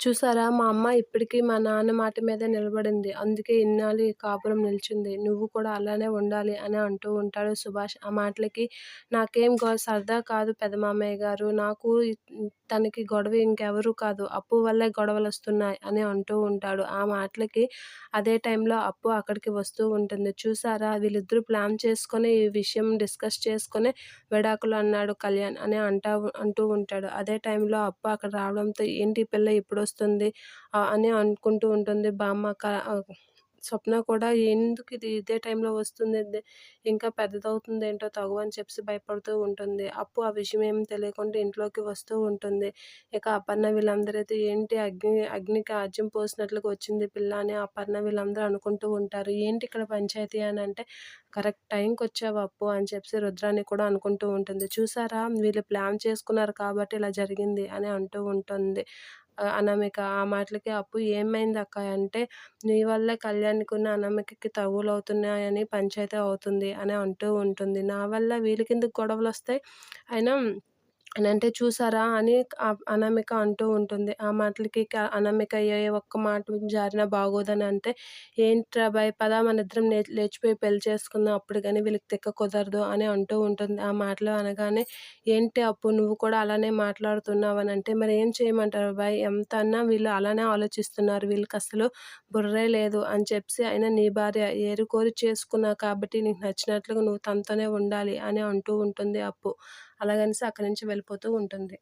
చూసారా మా అమ్మ ఇప్పటికీ మా నాన్న మాట మీదే నిలబడింది. అందుకే ఇన్నాళ్ళు ఈ కాపురం నిలిచింది. నువ్వు కూడా అలానే ఉండాలి అని అంటూ ఉంటాడు సుభాష్. ఆ మాటలకి నాకేం సరదా కాదు పెదమామయ్య గారు. నాకు తనకి గొడవ ఇంకెవరూ కాదు. అప్పు వల్లే గొడవలు వస్తున్నాయి అని అంటూ ఉంటాడు. ఆ మాటలకి అదే టైంలో అప్పు అక్కడికి వస్తూ ఉంటుంది. చూసారా వీళ్ళిద్దరూ ప్లాన్ చేసుకొని ఈ విషయం డిస్కస్ చేసుకొని విడాకులు అన్నాడు కళ్యాణ్ అని అంటా అంటూ ఉంటాడు. అదే టైంలో అప్పు అక్కడ రావడంతో ఏంటి పిల్ల ఇప్పుడు వస్తుంది. అని అనుకుంటూ ఉంటుంది. బామ్మ క స్వప్న కూడా ఎందుకు ఇది ఇదే టైంలో వస్తుంది? ఇంకా పెద్దదవుతుంది ఏంటో తగు అని చెప్పి భయపడుతూ ఉంటుంది. అప్పు ఆ విషయం ఏమి తెలియకుండా ఇంట్లోకి వస్తూ ఉంటుంది. ఇక అపర్ణ వీళ్ళందరైతే ఏంటి అగ్ని అగ్నికి ఆజ్యం పోసినట్లుగా వచ్చింది పిల్ల అని అపర్ణ వీళ్ళందరూ అనుకుంటూ ఉంటారు. ఏంటి ఇక్కడ పంచాయతీ అని అంటే కరెక్ట్ టైంకి వచ్చావు అప్పు అని చెప్పి రుద్రాన్ని కూడా అనుకుంటూ ఉంటుంది. చూసారా? వీళ్ళు ప్లాన్ చేసుకున్నారు కాబట్టి ఇలా జరిగింది అని అంటూ ఉంటుంది. అనామిక ఆ మాటలకి అప్పు ఏమైంది అక్క అంటే నీ వల్లే కళ్యాణికున్న అనామికకి తగువులవుతున్నాయని పంచాయతీ అవుతుంది అని అంటూ ఉంటుంది. నా వల్ల వీళ్ళకెందుకు గొడవలొస్తాయి? అయినా అని అంటే చూసారా అని అనామిక అంటూ ఉంటుంది. ఆ మాటలకి అనామిక ఏ ఒక్క మాట జారినా బాగోదని అంటే ఏంట్రా భయ పద మనిద్దరం ఇద్దరం లేచిపోయి పెళ్ళి చేసుకుందాం అప్పుడు కానీ వీళ్ళకి తిక్క కుదరదు అని అంటూ ఉంటుంది. ఆ మాటలు అనగానే ఏంటి అప్పు నువ్వు కూడా అలానే మాట్లాడుతున్నావు అని అంటే మరి ఏం చేయమంటారు బాయ్ ఎంత అన్నా వీళ్ళు అలానే ఆలోచిస్తున్నారు. వీళ్ళకి అసలు బుర్రే లేదు అని చెప్పి అయినా నీ భార్య ఏరుకోరి చేసుకున్నావు కాబట్టి నీకు నచ్చినట్లుగా నువ్వు తనతోనే ఉండాలి అని అంటూ ఉంటుంది అప్పు. అలాగనేసి అక్కడి నుంచి వెళ్ళిపోతూ ఉంటుంది.